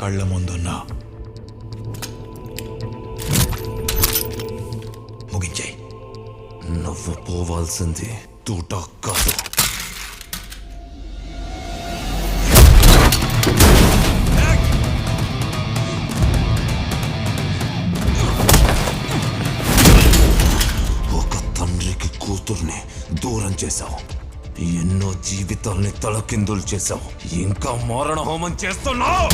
కళ్ళ ముందున్నా. ముగించాయి. నువ్వు పోవాల్సింది తూట కాదు. ఒక తండ్రికి కూతుర్ని దూరం చేశావు. ఎన్నో జీవితాల్ని తలకిందులు చేశావు. ఇంకా మారణ హోమం చేస్తున్నావు!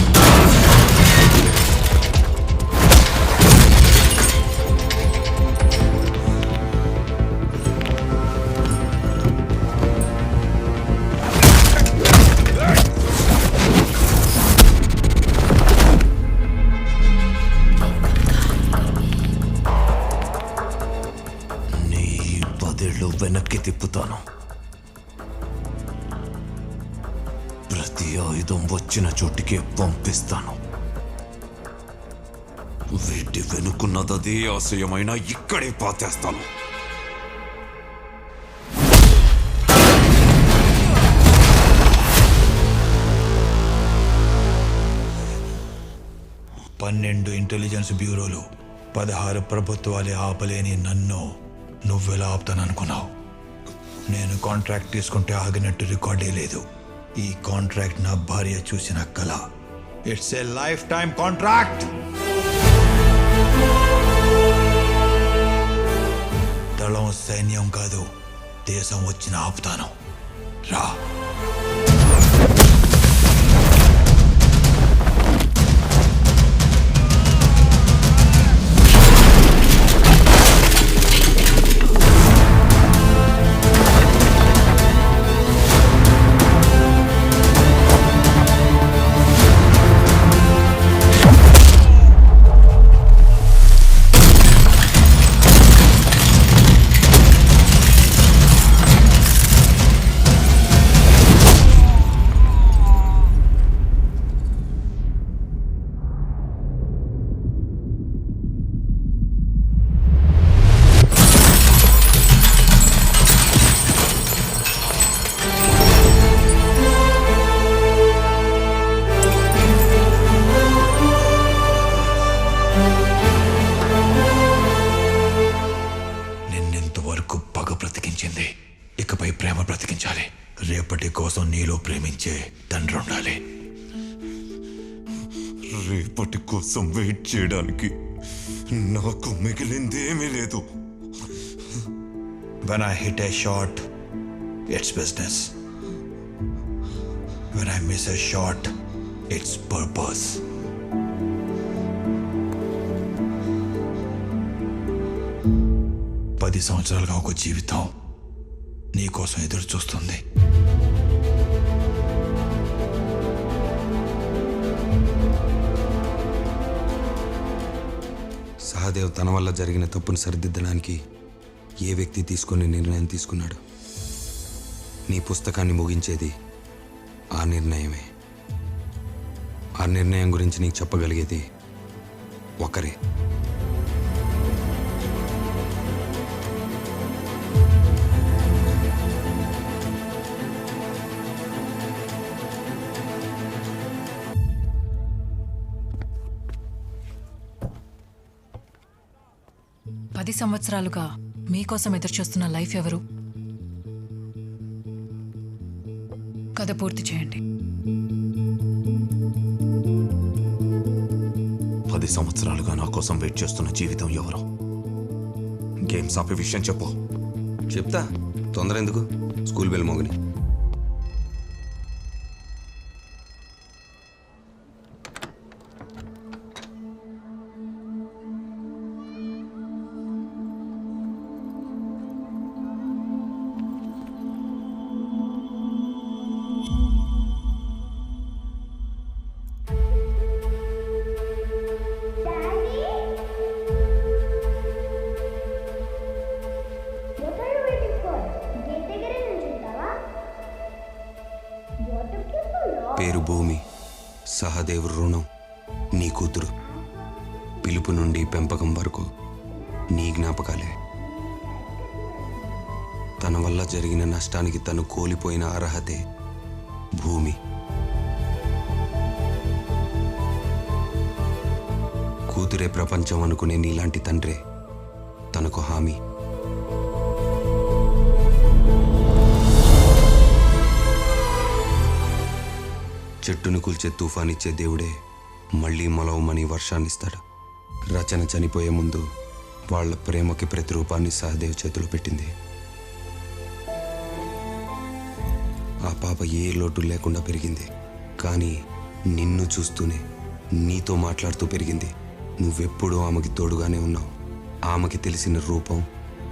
నీ పదేళ్ళు వెనక్కి తిప్పుతాను. ప్రతి ఆయుధం వచ్చిన చోటికే పంపిస్తాను. వీటి వెనుకున్నదదే ఆశయమైనా ఇక్కడే పాతేస్తాను. పన్నెండు ఇంటెలిజెన్స్ బ్యూరోలు పదహారు ప్రభుత్వాలే ఆపలేని నన్ను నువ్వెలా ఆపుతాననుకున్నావు? నేను కాంట్రాక్ట్ తీసుకుంటే ఆగినట్టు రికార్డే లేదు. ఈ కాంట్రాక్ట్ నా భార్య చూసిన కళ it's a life time contract దళం సైన్యం కాదు దేశం వచ్చిన ఆపుతాను. రా. వాటి కోసం వెయిట్ చేయడానికి నాకు మిగిలిందేమీ లేదు. When I hit a shot it's business when I miss a shot it's purpose పది సంవత్సరాలుగా ఒక జీవితం నీ కోసం ఎదురు చూస్తుంది. సహదేవ్ తన వల్ల జరిగిన తప్పును సరిదిద్దడానికి ఏ వ్యక్తి తీసుకొని నిర్ణయం తీసుకున్నాడు? నీ పుస్తకాన్ని ముగించేది ఆ నిర్ణయమే. ఆ నిర్ణయం గురించి నీకు చెప్పగలిగేది ఒకరే. సంవత్సరాలుగా మీకోసం ఎదురుచూస్తున్న లైఫ్ ఎవరు? కథ పూర్తి చేయండి. పది సంవత్సరాలుగా నా కోసం వెయిట్ చేస్తున్న జీవితం ఎవరు? గేమ్స్ ఆపే విషయం చెప్పు. చెప్తా. తొందర ఎందుకు? School bell మోగని. సహదేవ్ రుణం నీ కూతురు. పిలుపు నుండి పెంపకం వరకు నీ జ్ఞాపకాలే. తన వల్ల జరిగిన నష్టానికి తను కోల్పోయిన అర్హతే భూమి. కూతురే ప్రపంచం అనుకునే నీలాంటి తండ్రే తనకు హామీ. చెట్టును కూల్చే తుఫానిచ్చే దేవుడే మళ్ళీ మొలవమని వర్షాన్నిస్తాడు. రచన చనిపోయే ముందు వాళ్ళ ప్రేమకి ప్రతిరూపాన్ని సహదేవ్ చేతిలో పెట్టింది. ఆ పాప ఏ లోటు లేకుండా పెరిగింది. కానీ నిన్ను చూస్తూనే నీతో మాట్లాడుతూ పెరిగింది. నువ్వెప్పుడూ ఆమెకి తోడుగానే ఉన్నావు. ఆమెకి తెలిసిన రూపం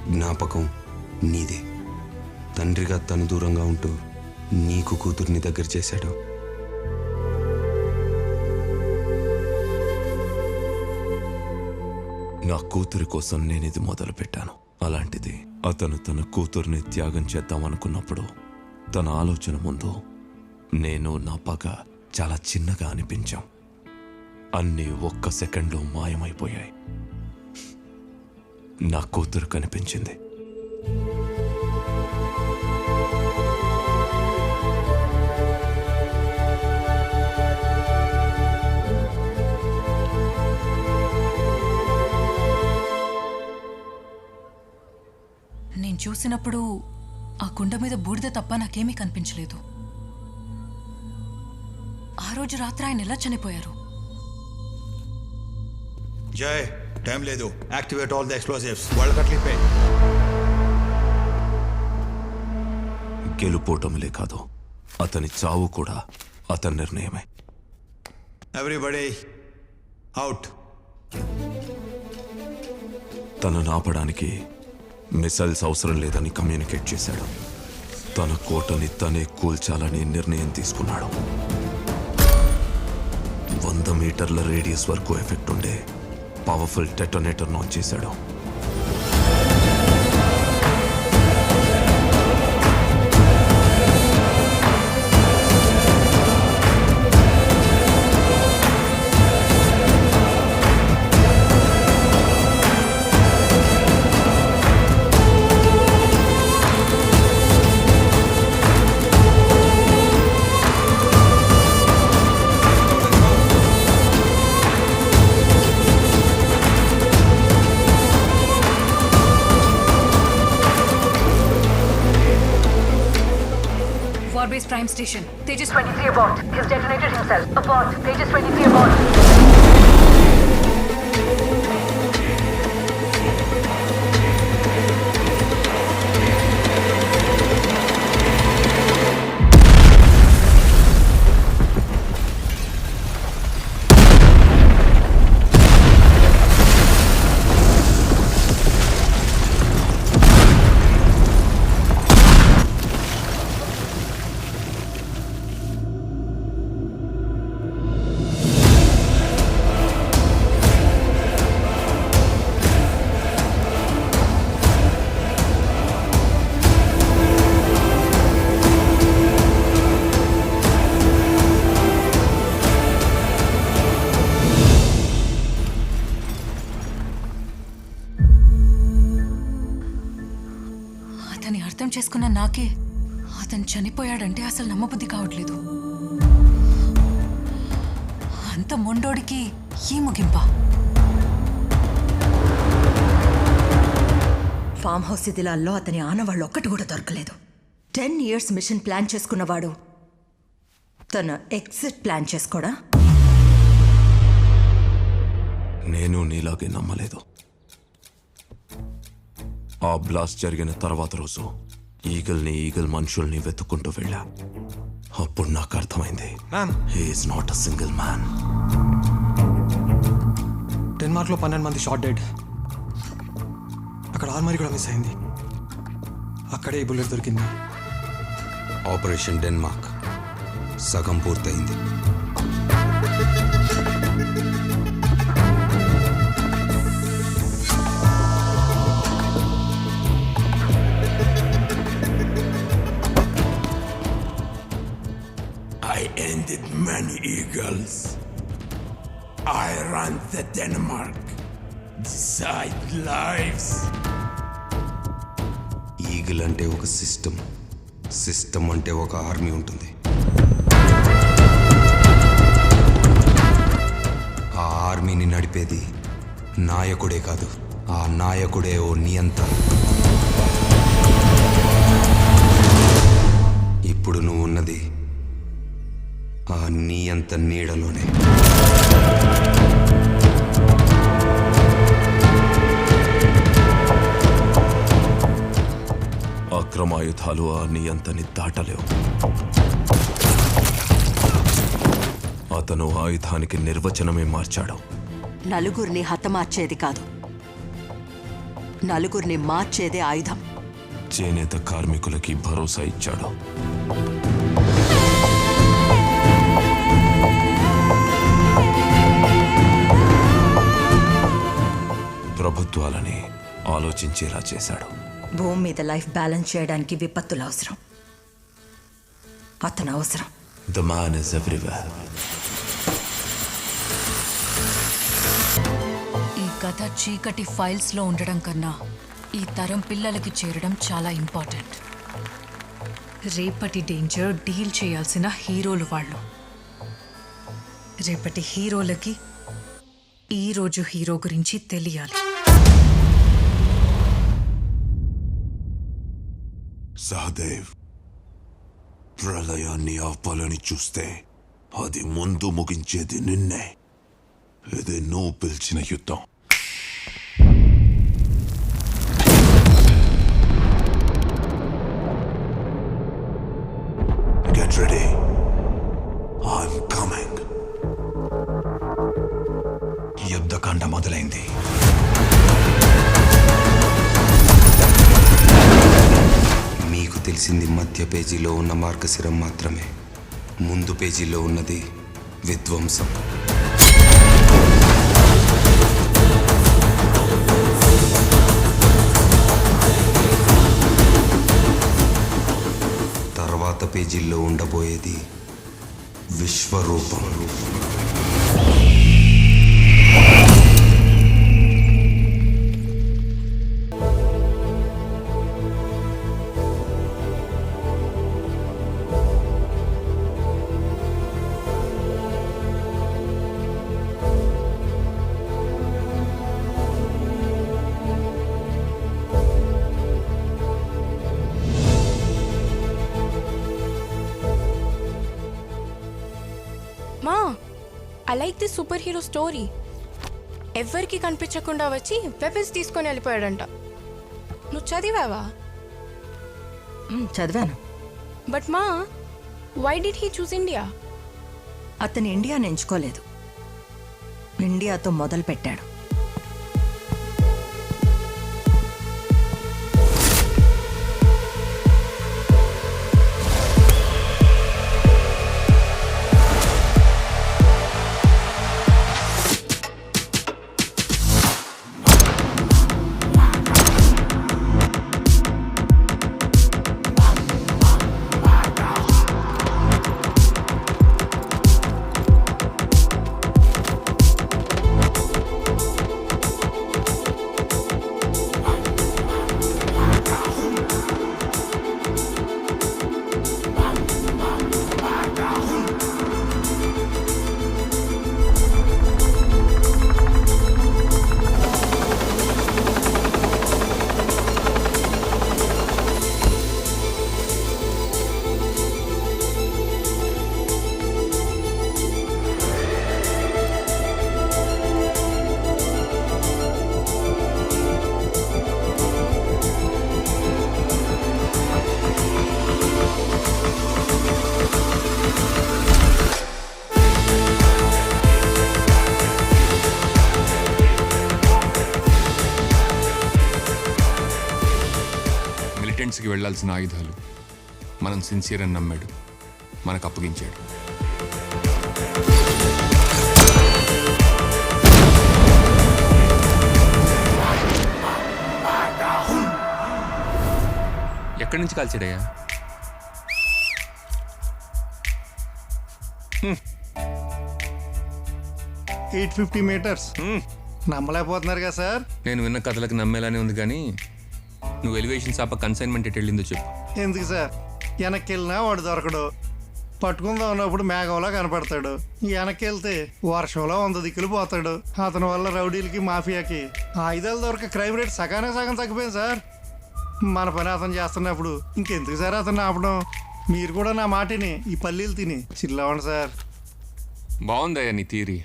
జ్ఞాపకం నీదే. తండ్రిగా తను దూరంగా ఉంటూ నీకు కూతుర్ని దగ్గర చేశాడు. నా కూతురి కోసం నేను ఇది అలాంటిది అతను తన కూతుర్ని త్యాగం చేద్దామనుకున్నప్పుడు తన ఆలోచన ముందు నేను నా పగ చాలా చిన్నగా అనిపించాం. అన్నీ ఒక్క సెకండ్లో మాయమైపోయాయి. నా కూతురు కనిపించింది. నేను చూసినప్పుడు ఆ కుండ మీద బూడిద తప్ప నాకేమీ కనిపించలేదు. ఆ రోజు రాత్రి ఆయన ఎలా చనిపోయారు? జయ్ టైం లేదు. Activate all the explosives. World కట్లిపే గెలుపోటములే కాదు అతని చావు కూడా అతని నిర్ణయమే. ఎవ్రీబడి అవుట్ తనను ఆపడానికి మిసైల్స్ అవసరం లేదని కమ్యూనికేట్ చేశాడు. తన కోటని తనే కూల్చాలని నిర్ణయం తీసుకున్నాడు. వంద మీటర్ల రేడియస్ వరకు ఎఫెక్ట్ ఉండే పవర్ఫుల్ టెటోనేటర్ లాంచ్ చేశాడు. station. Tejas 23 abort. He's detonated himself. Abort. Tejas 23 abort. చేసుకున్న నాకే అతను చనిపోయాడంటే అసలు నమ్మబుద్ధి కావట్లేదు. అంత మొండోడికి ఈ ముగింప? ఫామ్ హౌస్ శిథిలాల్లో అతని ఆనవాళ్ళు ఒక్కటి కూడా దొరకలేదు. టెన్ ఇయర్స్ మిషన్ ప్లాన్ చేసుకున్నవాడు తన ఎగ్జిట్ ప్లాన్ చేసుకోడా? నేను నీలాగే నమ్మలేదు. ఆ బ్లాస్ట్ జరిగిన తర్వాత రోజు ఈగల్ని ఈగల్ మనుషుల్ని వెతుక్కుంటూ వెళ్ళా. అప్పుడు నాకు అర్థమైంది. Ma'am he's not a single man డెన్మార్క్లో పన్నెండు మంది షార్ట్ డెడ్. అక్కడ ఆర్మరీ కూడా మిస్ అయింది. అక్కడే ఈ బుల్లెట్ దొరికింది. ఆపరేషన్ డెన్మార్క్ సగం పూర్తయింది. Landed many eagles. I ran the Denmark. Decide lives. Eagle అంటే ఒక సిస్టమ్ సిస్టమ్ అంటే ఒక ఆర్మీ ఉంటుంది ఆ ఆర్మీని నడిపేది నాయకుడే కాదు ఆ నాయకుడే ఓ నియంత ఇప్పుడు నువ్వు ఉన్నది ఆ నియంత నీడలోనే. అక్రమాయుధాలు ఆ నియంతని దాటలేవు. అతను ఆయుధానికి నిర్వచనమే మార్చాడు. నలుగురిని హతమార్చేది కాదు. నలుగురిని మార్చేదే ఆయుధం. చేనేత కార్మికులకి భరోసా ఇచ్చాడు. ప్రభుత్వాలని ఆలోచించేలా చేశాడు. భూమి మీద లైఫ్ బ్యాలెన్స్ చేయడానికి విపత్తులు అవసరం. అతను అవసరం. ద మ్యాన్ ఇస్ ఎవ్రీవేర్ ఈ కథ చీకటి ఫైల్స్లో ఉండడం కన్నా ఈ తరం పిల్లలకి చేరడం చాలా ఇంపార్టెంట్. రేపటి డేంజర్ డీల్ చేయాల్సిన హీరోలు వాళ్ళు. రేపటి హీరోలకి ఈ రోజు హీరో గురించి తెలియాలి. సహదేవ్ ప్రళయాన్ని ఆపాలని చూస్తే అది ముందు ముగించేది నిన్నే ఇది నువ్వు పిలిచిన యుద్ధం తెలిసింది మధ్య పేజీలో ఉన్న మార్గశిరం మాత్రమే. ముందు పేజీలో ఉన్నది విధ్వంసం. తర్వాత పేజీల్లో ఉండబోయేది విశ్వరూపం. రూపం I like this super hero story ఎవ్వరికి కనిపించకుండా వచ్చి వెపన్స్ తీసుకొని వెళ్ళిపోయాడంట. నువ్వు చదివావా? చదివాను. బట్ మా why did he choose India అతను ఇండియాని ఎంచుకోలేదు. ఇండియాతో మొదలు పెట్టాడు మిలిటెంట్స్కి వెళ్ళాల్సిన ఆయుధాలు మనం సిన్సియర్ అని నమ్మాడు. మనకు అప్పగించాడు. ఎక్కడి నుంచి కాల్చాడయ్యా? Eight fifty meters. నమ్మలేకపోతున్నారు కదా సార్? నేను విన్న కథలకు నమ్మేలానే ఉంది కానీ నువ్వు ఎలివేషన్ సాప కన్సైన్మెంట్ ఎటు వెళ్ళిందో చెప్పు. ఎందుకు సార్? వెనక్కి వెళ్ళినా వాడు దొరకడు. పట్టుకుందాం అన్నప్పుడు మేఘంలో కనపడతాడు. వెనక్కి వెళ్తే వర్షంలో వంద దిక్కులు పోతాడు. అతని వల్ల రౌడీలకి మాఫియాకి ఆయుధాలు దొరక క్రైమ్ రేట్ సగానే సగం తగ్గిపోయింది సార్. మన పని అతను చేస్తున్నప్పుడు ఇంకెందుకు సార్ అతను ఆపడం? మీరు కూడా నా మాటిని ఈ పల్లీలు తిని. చిల్లవండి సార్. బాగుందయ్యా నీ థీరీ